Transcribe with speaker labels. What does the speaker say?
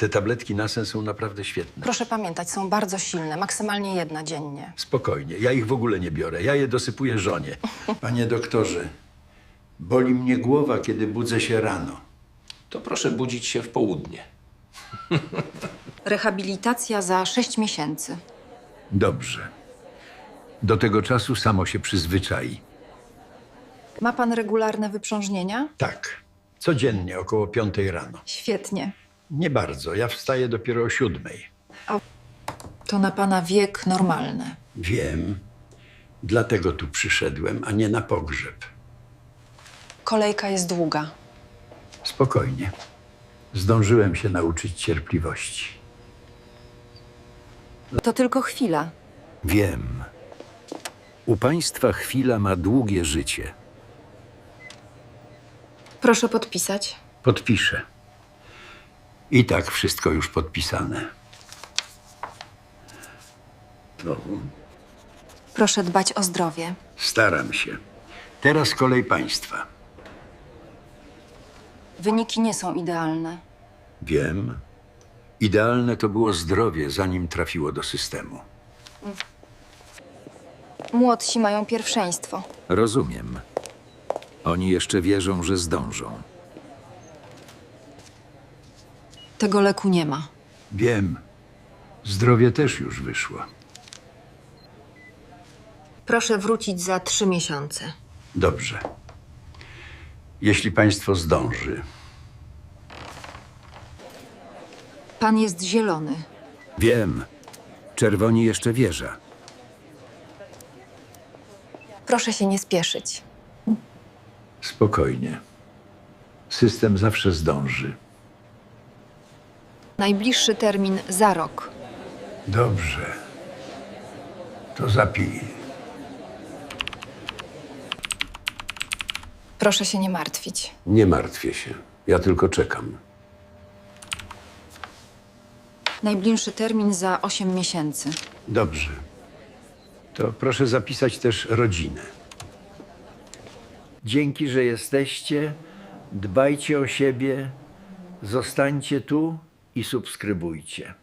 Speaker 1: Te tabletki na sen są naprawdę świetne.
Speaker 2: Proszę pamiętać, są bardzo silne, maksymalnie jedna dziennie.
Speaker 1: Spokojnie, ja ich w ogóle nie biorę. Ja je dosypuję żonie. Panie doktorze, boli mnie głowa, kiedy budzę się rano.
Speaker 3: To proszę budzić się w południe.
Speaker 2: Rehabilitacja za 6 miesięcy.
Speaker 1: Dobrze. Do tego czasu samo się przyzwyczai.
Speaker 2: Ma pan regularne wyprzążnienia?
Speaker 1: Tak, codziennie około piątej rano.
Speaker 2: Świetnie.
Speaker 1: Nie bardzo, ja wstaję dopiero o siódmej.
Speaker 2: To na pana wiek normalny.
Speaker 1: Wiem, dlatego tu przyszedłem, a nie na pogrzeb.
Speaker 2: Kolejka jest długa.
Speaker 1: Spokojnie. Zdążyłem się nauczyć cierpliwości.
Speaker 2: To tylko chwila.
Speaker 1: Wiem. U państwa chwila ma długie życie.
Speaker 2: Proszę podpisać.
Speaker 1: Podpiszę. I tak wszystko już podpisane. No,
Speaker 2: Proszę dbać o zdrowie.
Speaker 1: staram się. Teraz kolej państwa.
Speaker 2: Wyniki nie są idealne.
Speaker 1: Wiem. Idealne to było zdrowie, zanim trafiło do systemu.
Speaker 2: Młodsi mają pierwszeństwo.
Speaker 4: Rozumiem. Oni jeszcze wierzą, że zdążą.
Speaker 2: Tego leku nie ma.
Speaker 1: Wiem. Zdrowie też już wyszło.
Speaker 2: Proszę wrócić za trzy miesiące.
Speaker 1: Dobrze. Jeśli państwo zdąży.
Speaker 2: Pan jest zielony.
Speaker 4: Wiem. Czerwoni jeszcze wieża.
Speaker 2: Proszę się nie spieszyć.
Speaker 1: Spokojnie. System zawsze zdąży.
Speaker 2: Najbliższy termin za rok.
Speaker 1: Dobrze. To zapij.
Speaker 2: Proszę się nie martwić.
Speaker 3: Nie martwię się. Ja tylko czekam.
Speaker 2: Najbliższy termin za 8 miesięcy.
Speaker 1: Dobrze. To proszę zapisać też rodzinę. Dzięki, że jesteście. Dbajcie o siebie. Zostańcie tu i subskrybujcie.